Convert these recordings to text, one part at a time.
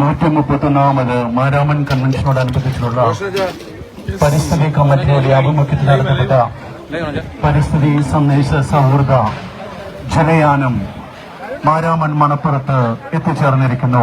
നൂറ്റി മുപ്പത്തൊന്നാമത് മാരാമൻ കൺവെൻഷനോടനുബന്ധിച്ചുള്ള പരിസ്ഥിതി കമ്മിറ്റിയുടെ ആഭിമുഖ്യത്തിൽ നടത്തപ്പെട്ട പരിസ്ഥിതി സന്ദേശ സൗഹൃദ ജനയാനം മാരാമൻ മണപ്പുറത്ത് എത്തിച്ചേർന്നിരിക്കുന്നു.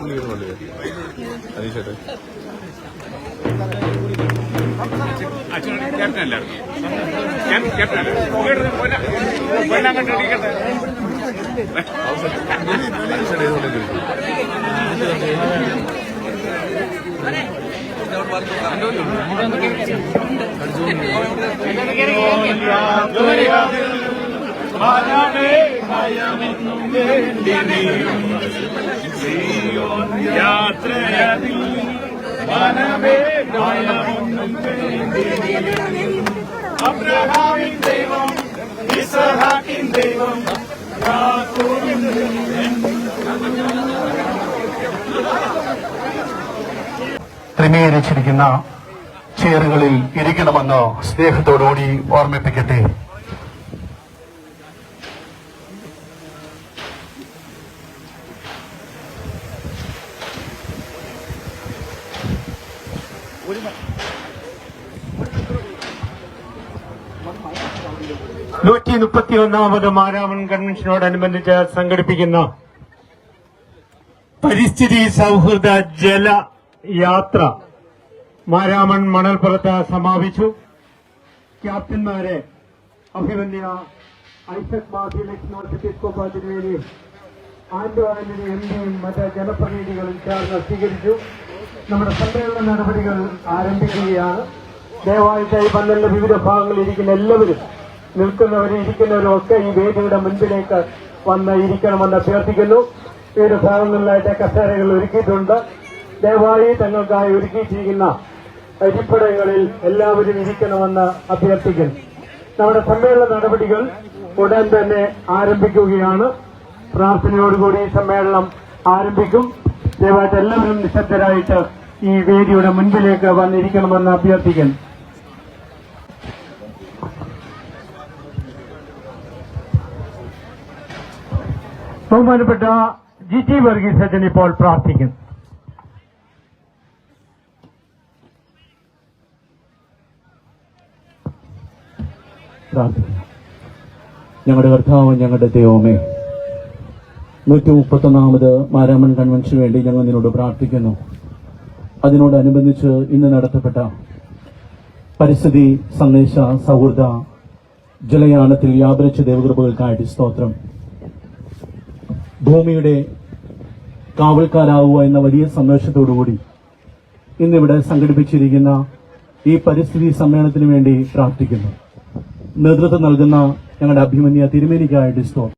അനീഷേട്ടെ ക്യാപ്റ്റൻ അല്ലായിരുന്നു ക്യാപ്റ്റൻ കൊല്ലം കണ്ടിരിക്കട്ടെ മനമേ ക്രമീകരിച്ചിരിക്കുന്ന ചെയറുകളിൽ ഇരിക്കണമെന്ന് സ്നേഹത്തോടുകൂടി ഓർമ്മിപ്പിക്കട്ടെ. നൂറ്റി മുപ്പത്തി ഒന്നാമത് മാരാമൺ കൺവെൻഷനോടനുബന്ധിച്ച് സംഘടിപ്പിക്കുന്ന പരിസ്ഥിതി സൗഹൃദ ജല യാത്ര മാരാമൺ മണൽപ്പുറത്ത് സമാപിച്ചു. ക്യാപ്റ്റന്മാരെ അഭിമന്യ ഐസക് മാധി ലക്ഷ്മോർത്തിസ്കോപ്പ തിരുവേലി ആന്റോ ആന്റണി എം പിയും മറ്റ് ജനപ്രതിനിധികളും ചേർന്ന് സ്വീകരിച്ചു. നമ്മുടെ സമ്മേളന നടപടികൾ ആരംഭിക്കുകയാണ്. ദയവായിട്ട് ഈ വിവിധ ഭാഗങ്ങളിൽ ഇരിക്കുന്ന എല്ലാവരും നിൽക്കുന്നവരും ഇരിക്കുന്നവരും ഒക്കെ ഈ വേദിയുടെ മുൻപിലേക്ക് വന്ന് ഇരിക്കണമെന്ന് അഭ്യർത്ഥിക്കുന്നു. വിവിധ ഭാഗങ്ങളിലായിട്ട് കസേരകൾ ഒരുക്കിയിട്ടുണ്ട്. ദയവായി തങ്ങൾക്കായി ഒരുക്കിയിട്ടിരിക്കുന്ന അരിപ്പടകളിൽ എല്ലാവരും ഇരിക്കണമെന്ന് അഭ്യർത്ഥിക്കുന്നു. നമ്മുടെ സമ്മേളന നടപടികൾ ഉടൻ തന്നെ ആരംഭിക്കുകയാണ്. പ്രാർത്ഥനയോടുകൂടി സമ്മേളനം ആരംഭിക്കും. ദയവായിട്ട് എല്ലാവരും നിശബ്ദരായിട്ട് ഈ വേദിയുടെ മുൻപിലേക്ക് വന്നിരിക്കണമെന്ന് അഭ്യർത്ഥിക്കുന്നു. ബഹുമാനപ്പെട്ട ജി ടി വർഗീസ് അച്ഛൻ ഇപ്പോൾ പ്രാർത്ഥിക്കും ഞങ്ങളുടെ കർത്താവ് ഞങ്ങളുടെ ദൈവമേ നൂറ്റി മുപ്പത്തൊന്നാമത് മാരാമൺ കൺവെൻഷന് വേണ്ടി ഞങ്ങൾ നിന്നോട് പ്രാർത്ഥിക്കുന്നു. അതിനോടനുബന്ധിച്ച് ഇന്ന് നടത്തപ്പെട്ട പരിസ്ഥിതി സന്ദേശ സൗഹൃദ ജലയാനത്തിൽ വ്യാപരിച്ച ദേവകൃപകൾക്കായിട്ട് സ്തോത്രം. ഭൂമിയുടെ കാവൽക്കാരാവുക എന്ന വലിയ സന്ദേശത്തോടുകൂടി ഇന്നിവിടെ സംഘടിപ്പിച്ചിരിക്കുന്ന ഈ പരിസ്ഥിതി സമ്മേളനത്തിന് വേണ്ടി പ്രാർത്ഥിക്കുന്നു. നേതൃത്വം നൽകുന്ന ഞങ്ങളുടെ അഭിമന്യ തിരുമേനിക്കായിട്ട് സ്തോത്രം